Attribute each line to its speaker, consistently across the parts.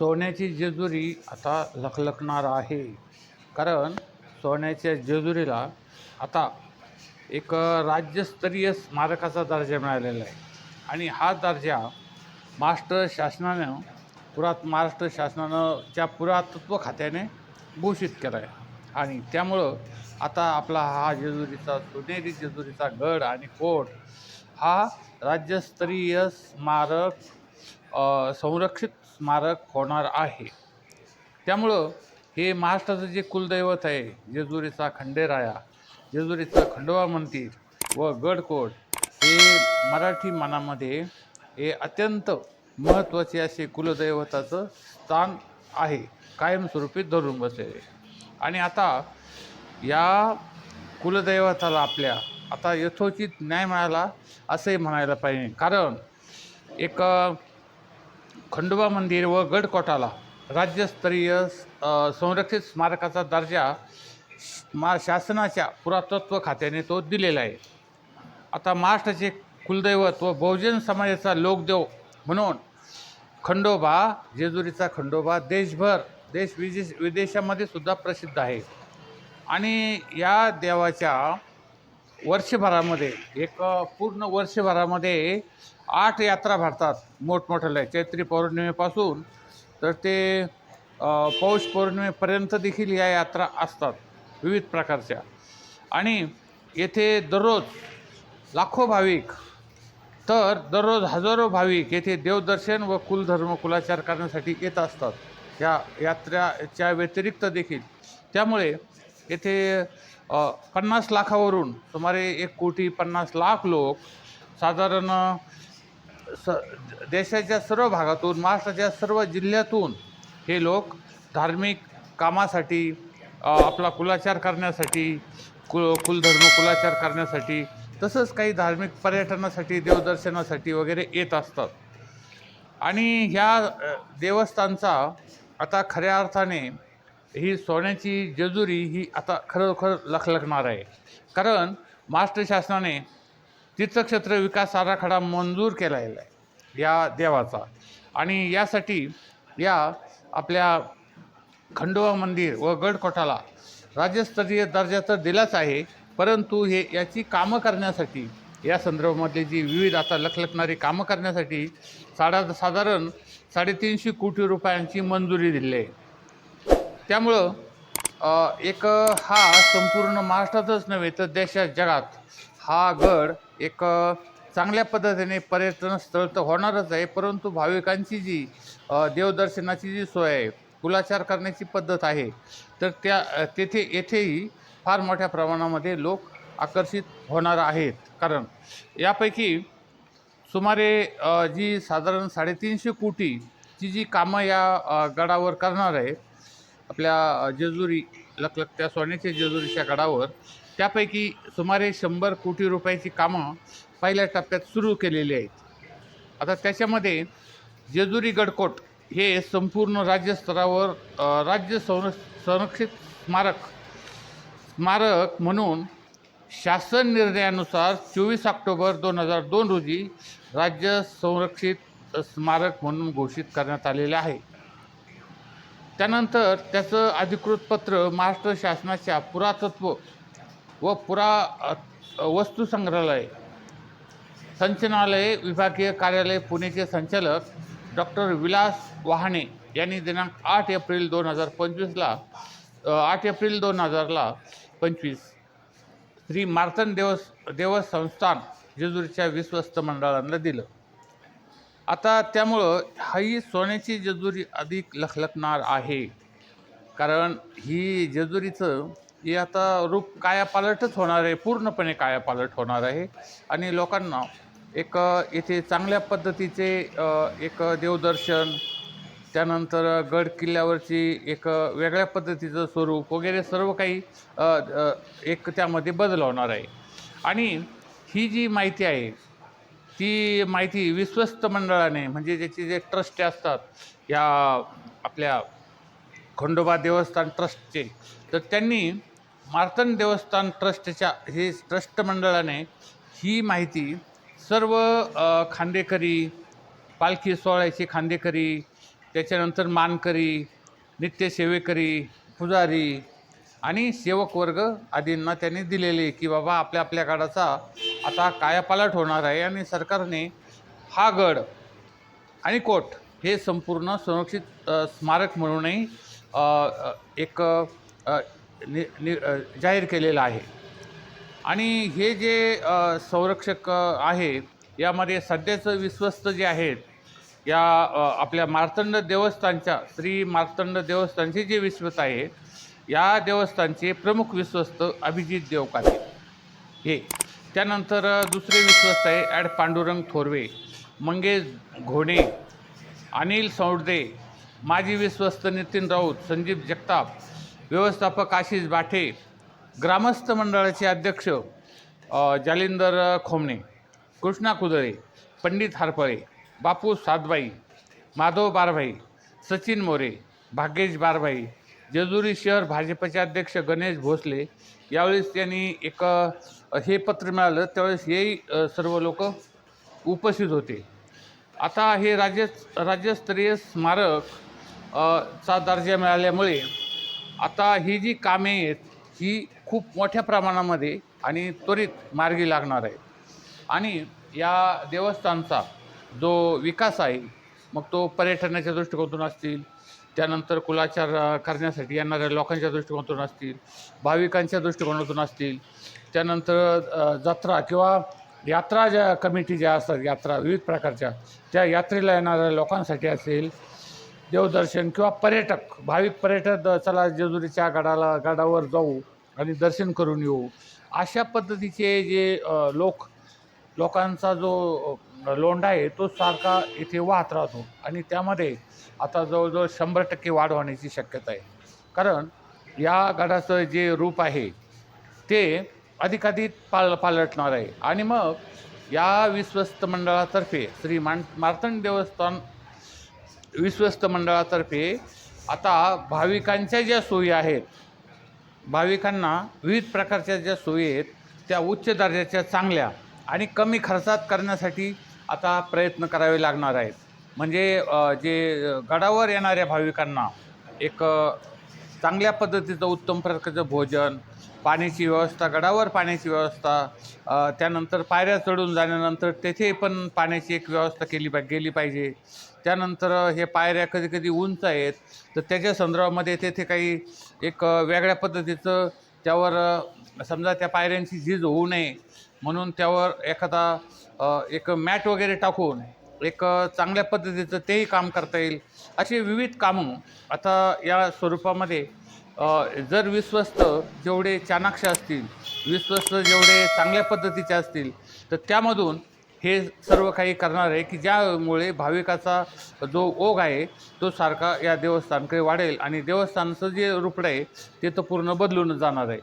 Speaker 1: सोन्याची जेजुरी आता लखलखणार आहे. कारण सोन्याच्या जेजुरीला आता एक राज्यस्तरीय स्मारकाचा दर्जा मिळालेला आहे. आणि हा दर्जा महाराष्ट्र शासनानं पुरात महाराष्ट्र शासनानं च्या पुरातत्व खात्याने घोषित केला आहे आणि त्यामुळं आता आपला हा जेजुरीचा सोनेरी जेजुरीचा गड आणि कोट हा राज्यस्तरीय स्मारक संरक्षित स्मारक होणार आहे. त्यामुळं हे महाराष्ट्राचं जे कुलदैवत आहे जेजुरीचा खंडेराया जेजुरीचा खंडोबा मंदिर व गडकोट हे मराठी मनामध्ये हे अत्यंत महत्त्वाचे असे कुलदैवताचं स्थान आहे. कायमस्वरूपी धरून बसलेले आणि आता या कुलदैवताला आपल्या आता यथोचित न्याय मिळाला असंही म्हणायला पाहिजे. कारण एक खंडोबा मंदिर व गडकोटाला राज्यस्तरीय संरक्षित स्मारकाचा दर्जा मा शासनाच्या पुरातत्व खात्याने तो दिलेला आहे. आता महाराष्ट्राचे कुलदैवत व बहुजन समाजाचा लोकदेव म्हणून खंडोबा जेजुरीचा खंडोबा देशभर देश विदेश विदेशामध्ये सुद्धा प्रसिद्ध आहे. आणि या देवाच्या वर्षभरामध्ये एक पूर्ण वर्षभरामध्ये आठ यात्रा भरतात मोठमोठ्याला चैत्री पौर्णिमेपासून तर ते पौष पौर्णिमेपर्यंत देखील या यात्रा असतात विविध प्रकारच्या. आणि येथे दररोज लाखो भाविक तर दररोज हजारो भाविक येथे देवदर्शन व कुलधर्म कुलाचार करण्यासाठी येत असतात. या यात्रेच्या व्यतिरिक्त देखील. त्यामुळे येथे पन्नास लाखावरून सुमारे एक कोटी पन्नास लाख लोक साधारण स देशाच्या सर्व भागातून महाराष्ट्राच्या सर्व जिल्ह्यातून हे लोक धार्मिक कामासाठी आपला कुलाचार करण्यासाठी कुल कुलधर्म कुलाचार करण्यासाठी तसंच काही धार्मिक पर्यटनासाठी देवदर्शनासाठी वगैरे येत असतात. आणि ह्या देवस्थानचा आता खऱ्या अर्थाने ही सोन्याची जेजुरी ही आता खरोखर लखलखणार आहे. कारण महाराष्ट्र शासनाने तीर्थक्षेत्र विकास आराखडा मंजूर केलेला आहे या देवाचा. आणि यासाठी या आपल्या खंडोबा मंदिर व गडकोटाला राज्यस्तरीय दर्जा तर दिलाच आहे परंतु हे याची कामं करण्यासाठी या संदर्भामधली जी विविध आता लखलखणारी कामं करण्यासाठी साडा साधारण साडेतीनशे कोटी रुपयांची मंजुरी दिली आहे. त्यामुळं एक हा संपूर्ण महाराष्ट्रातच नव्हे तर देशात जगात हा गड एक चांगल्या पद्धतीने पर्यटन स्थळ तर होणारच आहे. परंतु भाविकांची जी देवदर्शनाची जी सोय आहे कुलाचार करण्याची पद्धत आहे तर त्या तेथे येथेही फार मोठ्या प्रमाणामध्ये लोक आकर्षित होणार आहेत. कारण यापैकी सुमारे जी साधारण साडेतीनशे कोटीची जी कामं या गडावर करणार आहे आपल्या जेजुरी लखलखत्या सोन्याच्या जेजुरीच्या गडावर त्यापैकी सुमारे शंभर कोटी रुपयाची कामं पहिल्या टप्प्यात सुरू केलेली आहेत. आता त्याच्यामध्ये जेजुरी गडकोट हे संपूर्ण राज्यस्तरावर राज्य संर संरक्षित स्मारक स्मारक म्हणून शासन निर्णयानुसार चोवीस ऑक्टोबर दोन हजार दोन रोजी राज्य संरक्षित स्मारक म्हणून घोषित करण्यात आलेले आहे. त्यानंतर त्याचं अधिकृत पत्र महाराष्ट्र शासनाच्या पुरातत्व व पुरा वस्तू संग्रहालय संचनालय विभागीय कार्यालय पुणेचे संचालक डॉक्टर विलास वहाणे यांनी दिनांक आठ एप्रिल दोन हजार पंचवीसला आठ एप्रिल दोन हजारला पंचवीस श्री मार्तन देवस देवस संस्थान जेजुरीच्या विश्वस्त मंडळांना दिलं. आता त्यामुळं ही सोन्याची जेजुरी अधिक लखलखणार आहे. कारण ही जेजुरीचं हे आता रूप कायापालटच होणार आहे पूर्णपणे कायापालट होणार आहे. आणि लोकांना एक इथे येथे चांगल्या पद्धतीचे एक देवदर्शन त्यानंतर गड किल्ल्यावरची एक वेगळ्या पद्धतीचं स्वरूप वगैरे सर्व काही एक त्यामध्ये बदल होणार आहे. आणि ही जी माहिती आहे ती माहिती विश्वस्त मंडळाने म्हणजे ज्याचे जे ट्रस्ट असतात या आपल्या खंडोबा देवस्थान ट्रस्टचे तर त्यांनी मार्तन देवस्थान ट्रस्टच्या हे ट्रस्ट मंडळाने ही माहिती सर्व खांदेकरी पालखी सोहळ्याचे खांदेकरी त्याच्यानंतर मानकरी नित्यसेवेकरी पुजारी आणि सेवक वर्ग आदींना त्यांनी दिलेले की बाबा आपल्या आपल्या गडाचा आता कायापालट होणार आहे आणि सरकारने हा गड आणि कोट हे संपूर्ण संरक्षित स्मारक म्हणूनही एक नि, नि, जाहीर केलेलं आहे. आणि हे जे संरक्षक आहे यामध्ये सध्याचं विश्वस्त जे आहेत या आपल्या मार्तंड देवस्थानच्या श्री मार्तंड देवस्थानचे जे विश्वस्त आहे या देवस्थानचे प्रमुख विश्वस्त अभिजित देवकाते हे. त्यानंतर दुसरे विश्वस्त आहे ॲड पांडुरंग थोरवे मंगेश घोणे अनिल सौडदे माजी विश्वस्त नितीन राऊत संजीव जगताप व्यवस्थापक आशिष बाठे ग्रामस्थ मंडळाचे अध्यक्ष जालिंदर खोमणे कृष्णा कुदळे पंडित हारपळे बापू सातबाई माधव बारभाई सचिन मोरे भाग्येश बारभाई जेजुरी शहर भाजपचे अध्यक्ष गणेश भोसले यावेळेस त्यांनी एक हे पत्र मिळालं त्यावेळेस हेही सर्व लोक उपस्थित होते. आता हे राज्य राज्यस्तरीय स्मारक चा दर्जा मिळाल्यामुळे आता ही जी कामे आहेत ही खूप मोठ्या प्रमाणामध्ये आणि त्वरित मार्गी लागणार आहे आणि या देवस्थानचा जो विकास आहे मग तो पर्यटनाच्या दृष्टिकोनातून असतील त्यानंतर कुलाचार करण्यासाठी येणाऱ्या लोकांच्या दृष्टिकोनातून असतील भाविकांच्या दृष्टिकोनातून असतील त्यानंतर जत्रा किंवा यात्रा ज्या कमिटी ज्या असतात यात्रा विविध प्रकारच्या त्या यात्रेला येणाऱ्या लोकांसाठी असेल देवदर्शन किंवा पर्यटक भाविक पर्यटक चला जेजुरीच्या गडाला गडावर जाऊ आणि दर्शन करून येऊ अशा पद्धतीचे जे लोक लोकांचा जो लोंढा आहे तो सारखा इथे वाहत राहतो. आणि त्यामध्ये आता जवळजवळ शंभर टक्के वाढ होण्याची शक्यता आहे. कारण या गडाचं जे रूप आहे ते अधिकाधिक पाल पालटणार आहे. आणि मग या विश्वस्त मंडळातर्फे श्री मान मार्तंड देवस्थान विश्वस्त मंडळातर्फे आता भाविकांच्या ज्या सोयी आहेत भाविकांना विविध प्रकारच्या ज्या सोयी आहेत त्या उच्च दर्जाच्या चांगल्या आणि कमी खर्चात करण्यासाठी आता प्रयत्न करावे लागणार आहेत. म्हणजे जे गडावर येणाऱ्या भाविकांना एक चांगल्या पद्धतीचं उत्तम प्रकारचं भोजन पाण्याची व्यवस्था गडावर पाण्याची व्यवस्था त्यानंतर पायऱ्या चढून जाण्यानंतर तेथे पण पाण्याची एक व्यवस्था केली पा गेली पाहिजे. त्यानंतर हे पायऱ्या कधी कधी उंच आहेत तर त्याच्या संदर्भामध्ये तेथे काही एक वेगळ्या पद्धतीचं त्यावर समजा त्या पायऱ्यांची झीज होऊ नये म्हणून त्यावर एखादा एक मॅट वगैरे टाकून एक चांगल्या पद्धतीचं तेही काम करता येईल असे विविध कामं आता या स्वरूपामध्ये जर विश्वस्त जेवढे चाणाक्ष असतील विश्वस्त जेवढे चांगल्या पद्धतीचे असतील तर त्यामधून हे सर्व काही करणार आहे की ज्यामुळे भाविकाचा जो ओघ आहे तो सारखा या देवस्थानकडे वाढेल आणि देवस्थानचं जे रूपडं आहे ते तर पूर्ण बदलून जाणार आहे.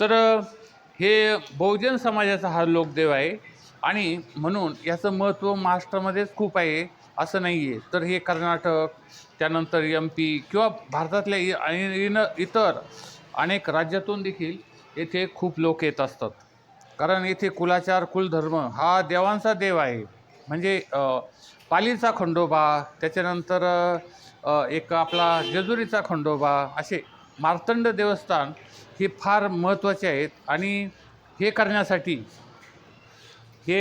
Speaker 1: तर हे बहुजन समाजाचा हा लोकदेव आहे. आणि म्हणून याचं महत्त्व महाराष्ट्रामध्येच खूप आहे असं नाही आहे तर हे कर्नाटक त्यानंतर एम पी किंवा भारतातल्या आणि इन इतर अनेक राज्यातून देखील येथे खूप लोक येत असतात. कारण येथे कुलाचार कुलधर्म हा देवांचा देव आहे. म्हणजे पालीचा खंडोबा त्याच्यानंतर एक आपला जेजुरीचा खंडोबा असे मार्तंड देवस्थान हे फार महत्त्वाचे आहेत आणि हे करण्यासाठी हे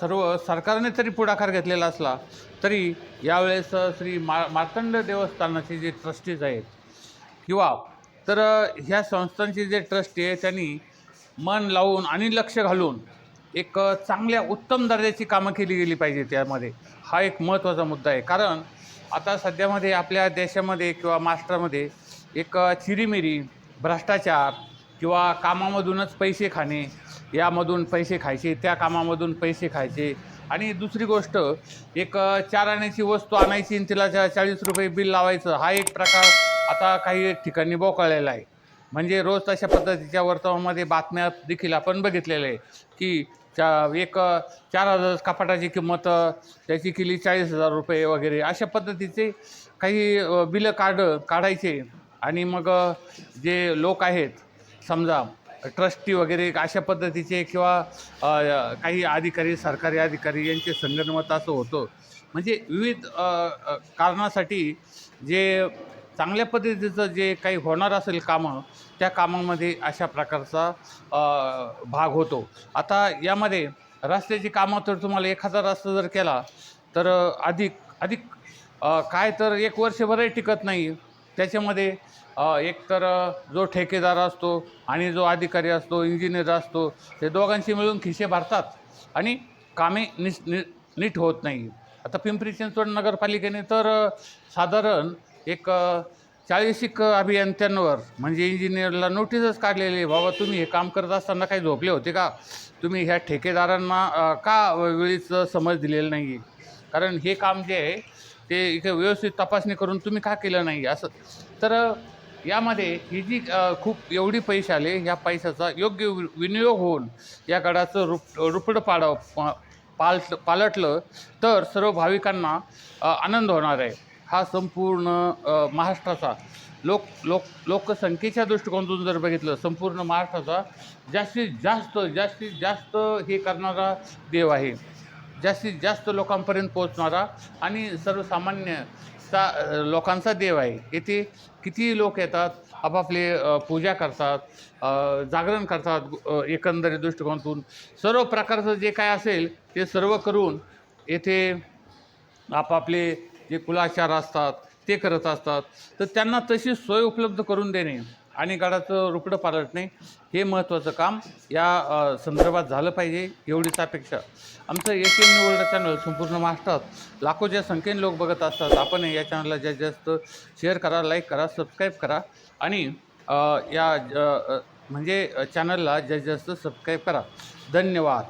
Speaker 1: सर्व सरकारने तरी पुढाकार घेतलेला असला तरी यावेळेस श्री मा मार्तंड देवस्थानाचे जे ट्रस्टीज आहेत किंवा तर ह्या संस्थांचे जे ट्रस्टी आहे त्यांनी मन लावून आणि लक्ष घालून एक चांगल्या उत्तम दर्जाची कामं केली गेली पाहिजे त्यामध्ये. हा एक महत्त्वाचा मुद्दा आहे. कारण आता सध्यामध्ये आपल्या देशामध्ये किंवा महाराष्ट्रामध्ये एक चिरीमिरी भ्रष्टाचार किंवा कामामधूनच पैसे खाणे यामधून पैसे खायचे त्या कामामधून पैसे खायचे. आणि दुसरी गोष्ट एक चार आण्याची वस्तू आणायची आणि तिला चा चाळीस रुपये बिल लावायचं हा एक प्रकार आता काही ठिकाणी बोकळलेला आहे. म्हणजे रोज तशा पद्धतीच्या वर्तमानामध्ये बातम्या देखील आपण बघितलेलं आहे की चा एक चार हजार कपाटाची किंमत त्याची केली चाळीस हजार रुपये वगैरे. अशा पद्धतीचे काही बिलं काढ काढायचे. आणि मग जे लोक आहेत समजा ट्रस्टी वगैरे अशा पद्धतीचे किंवा काही अधिकारी सरकारी अधिकारी यांचे संगणमत असं होतं. म्हणजे विविध कारणासाठी जे चांगल्या पद्धतीचं जे काही होणार असेल कामं त्या कामामध्ये अशा प्रकारचा भाग होतो. आता यामध्ये रस्त्याची कामं तर तुम्हाला एखादा रस्ता जर केला तर अधिक अधिक काय तर एक वर्षभरही टिकत नाही. त्याच्यामध्ये एकतर एक तर जो ठेकेदार असतो आणि जो अधिकारी असतो इंजिनियर असतो ते दोघांशी मिळून खिसे भरतात आणि कामे निस नि नीट होत नाही. आता पिंपरी चिंचवड नगरपालिकेने तर साधारण एक चाळीसिक अभियंत्यांवर म्हणजे इंजिनियरला नोटीसच काढलेली आहे बाबा तुम्ही हे काम करत असताना काही झोपले होते का? तुम्ही ह्या ठेकेदारांना का वेळीच समज दिलेलं नाही आहे कारण हे काम जे आहे ते इथे व्यवस्थित तपासणी करून तुम्ही का केलं नाही असं. तर यामध्ये ही जी खूप एवढी पैसे आले या पैशाचा योग्य वि- विनियोग होऊन या गडाचं रूप रुपडं पाडाव पा- पाल पालटलं तर सर्व भाविकांना आनंद होणार आहे. हा संपूर्ण महाराष्ट्राचा लोक लोक लोकसंख्येच्या दृष्टिकोनातून जर बघितलं संपूर्ण महाराष्ट्राचा जास्तीत जास्त जास्तीत जास्त हे करणारा देव आहे. जास्तीत जास्त लोकांपर्यंत पोहोचणारा आणि सर्वसामान्य सा लोकांचा देव आहे. येथे कितीही लोक येतात आपापले पूजा करतात जागरण करतात एकंदरीत दृष्टिकोनातून. सर्व प्रकारचं जे काय असेल ते सर्व करून येथे आपापले जे कुलाचार असतात ते करत असतात. तर त्यांना तशी सोय उपलब्ध करून देणे. आणि गडाचं रुपडं नाही हे महत्त्वाचं काम या संदर्भात झालं पाहिजे एवढीच अपेक्षा. आमचं एस एम निवड चॅनल संपूर्ण महाराष्ट्रात लाखोच्या संख्येने लोक बघत असतात आपण या चॅनलला जास्तीत जास्त शेअर करा लाईक करा सबस्क्राईब करा आणि या म्हणजे चॅनलला जास्तीत जास्त सबस्क्राईब करा. धन्यवाद.